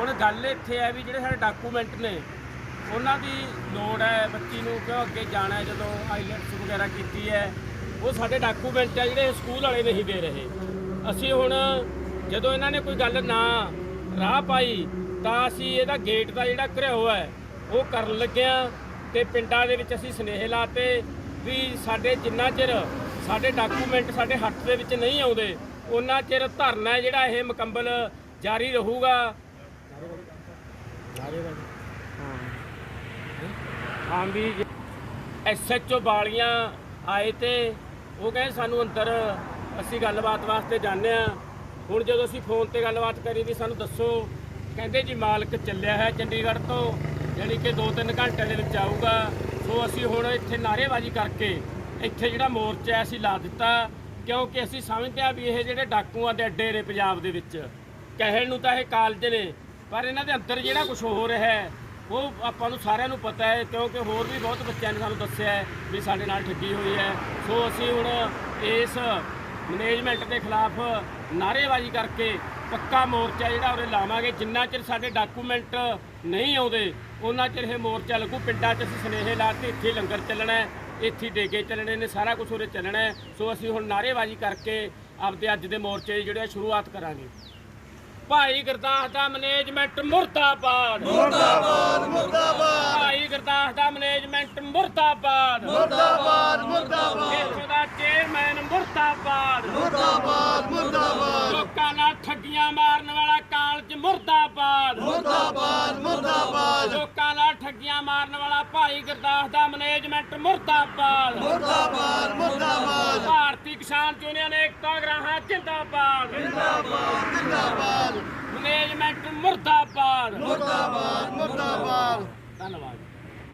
ਹੁਣ ਗੱਲ ਇੱਥੇ ਹੈ ਵੀ ਜਿਹੜੇ ਸਾਡੇ ਡਾਕੂਮੈਂਟ ਨੇ, ਉਹਨਾਂ ਦੀ ਲੋੜ ਹੈ ਬੱਚੀ ਨੂੰ ਕਿਉਂ ਅੱਗੇ ਜਾਣਾ ਹੈ, ਜਦੋਂ ਆਈਲੈਟਸ ਵਗੈਰਾ ਕੀਤੀ ਹੈ। ਉਹ ਸਾਡੇ ਡਾਕੂਮੈਂਟ ਹੈ ਜਿਹੜੇ ਸਕੂਲ ਵਾਲੇ ਨਹੀਂ ਦੇ ਰਹੇ। ਅਸੀਂ ਹੁਣ ਜਦੋਂ ਇਹਨਾਂ ਨੇ ਕੋਈ ਗੱਲ ਨਾ ਰਾਹ ਪਾਈ, ਤਾਂ ਅਸੀਂ ਇਹਦਾ ਗੇਟ ਦਾ ਜਿਹੜਾ ਘਿਰਾਓ ਹੈ, ਉਹ ਕਰਨ ਲੱਗਿਆ ਤੇ ਪਿੰਡਾਂ ਦੇ ਵਿੱਚ ਅਸੀਂ ਸਨੇਹ ਲਾਤੇ ਵੀ ਸਾਡੇ ਜਿੰਨਾ ਚਿਰ ਸਾਡੇ ਡਾਕੂਮੈਂਟ ਸਾਡੇ ਹੱਥ ਦੇ ਵਿੱਚ ਨਹੀਂ ਆਉਂਦੇ, ਉਹਨਾਂ ਚਿਰ ਧਰਨਾ ਜਿਹੜਾ ਇਹ ਮੁਕੰਮਲ ਜਾਰੀ ਰਹੂਗਾ। ਹਾਂ। ਵੀ ਐਸਐਚਓ ਬਾਲੀਆਂ ਆਏ ਤੇ ਉਹ ਕਹਿੰਦੇ ਸਾਨੂੰ ਅੰਦਰ ਅਸੀਂ ਗੱਲਬਾਤ ਵਾਸਤੇ ਜਾਂਦੇ ਆ ਹੁਣ ਜਦੋਂ ਅਸੀਂ ਫੋਨ ਤੇ ਗੱਲਬਾਤ ਕਰੀ ਵੀ ਸਾਨੂੰ ਦੱਸੋ, ਕਹਿੰਦੇ ਜੀ ਮਾਲਕ ਚੱਲਿਆ ਹੈ ਚੰਡੀਗੜ੍ਹ ਤੋਂ ਯਾਨੀ ਕਿ 2-3 ਘੰਟੇ ਦੇ ਵਿੱਚ ਆਊਗਾ। ਸੋ ਅਸੀਂ ਹੁਣ ਇੱਥੇ ਨਾਅਰੇਬਾਜ਼ੀ ਕਰਕੇ ਇੱਥੇ ਜਿਹੜਾ ਮੋਰਚਾ ਹੈ ਅਸੀਂ ਲਾ ਦਿੱਤਾ, ਕਿਉਂਕਿ ਅਸੀਂ ਸਮਝਦੇ ਆ ਵੀ ਇਹ ਜਿਹੜੇ ਡਾਕੂਆਂ ਦੇ ਅੱਡੇ ਨੇ ਪੰਜਾਬ ਦੇ ਵਿੱਚ। ਕਹਿਣ ਨੂੰ ਤਾਂ ਇਹ ਕਾਲਜ ਨੇ ਪਰ ਇਹਨਾਂ ਦੇ ਅੰਦਰ ਜਿਹੜਾ ਕੁਝ ਹੋ ਰਿਹਾ ਹੈ, ਉਹ ਆਪਾਂ ਨੂੰ ਸਾਰਿਆਂ ਨੂੰ ਪਤਾ ਹੈ, ਕਿਉਂਕਿ ਹੋਰ ਵੀ ਬਹੁਤ ਬੱਚਿਆਂ ਨੇ ਸਾਨੂੰ ਦੱਸਿਆ ਹੈ ਵੀ ਸਾਡੇ ਨਾਲ ਠੱਗੀ ਹੋਈ ਹੈ। ਸੋ ਅਸੀਂ ਹੁਣ ਇਸ ਮੈਨੇਜਮੈਂਟ ਦੇ ਖਿਲਾਫ ਨਾਅਰੇਬਾਜ਼ੀ ਕਰਕੇ ਪੱਕਾ ਮੋਰਚਾ ਜਿਹੜਾ ਉਰੇ ਲਾਵਾਂਗੇ। ਜਿੰਨਾ ਚਿਰ ਸਾਡੇ ਡਾਕੂਮੈਂਟ ਨਹੀਂ ਆਉਂਦੇ, ਉਹਨਾਂ ਚਿਰ ਇਹ ਮੋਰਚਾ ਲੱਗੂ। ਪਿੰਡਾਂ 'ਚ ਅਸੀਂ ਸੁਨੇਹੇ ਕੇ ਇੱਥੇ ਲੰਗਰ ਚੱਲਣਾ ਇੱਥੇ ਡੇਗੇ ਚੱਲਣੇ ਨੇ, ਸਾਰਾ ਕੁਝ ਉਰੇ ਚੱਲਣਾ ਸੋ ਅਸੀਂ ਹੁਣ ਨਾਅਰੇਬਾਜ਼ੀ ਕਰਕੇ ਆਪਦੇ ਅੱਜ ਦੇ ਮੋਰਚੇ ਦੀ ਜਿਹੜੇ ਆ ਸ਼ੁਰੂਆਤ ਕਰਾਂਗੇ। ਭਾਈ ਗੁਰਦਾਸ ਦਾ ਮੈਨੇਜਮੈਂਟ ਮੁਰਦਾਬਾਦ। ਮੁਰਦਾਬਾਦ ਮੁਰਦਾਬਾਦ। ਭਾਈ ਗੁਰਦਾਸ ਦਾ ਮੈਨੇਜਮੈਂਟ ਮੁਰਦਾਬਾਦ। ਮੁਰਦਾਬਾਦ ਮੁਰਦਾਬਾਦ। ਇੱਥੋਂ ਦਾ ਚੇਅਰਮੈਨ ਮੁਰਦਾਬਾਦ। ਮੁਰਦਾਬਾਦ ਮੁਰਦਾਬਾਦ। ਲੋਕਾਂ ਨਾਲ ਠੱਗੀਆਂ ਮਾਰਨ ਵਾਲਾ ਕਾਲਜ ਮੁਰਦਾਬਾਦ। ਮੁਰਦਾਬਾਦ ਮੁਰਦਾਬਾਦ। ਲੋਕਾਂ ਨਾਲ ਠੱਗੀਆਂ ਮਾਰਨ ਵਾਲਾ ਭਾਈ ਗੁਰਦਾਸ ਦਾ ਮੈਨੇਜਮੈਂਟ ਮੁਰਦਾਬਾਦ। ਮੁਰਦਾਬਾਦ। ਮੁਰਦਾਬਾਦ। ਮੁਰਦਾਬਾਦ ਮੁਰਦਾਬਾਦ। ਧੰਨਵਾਦ।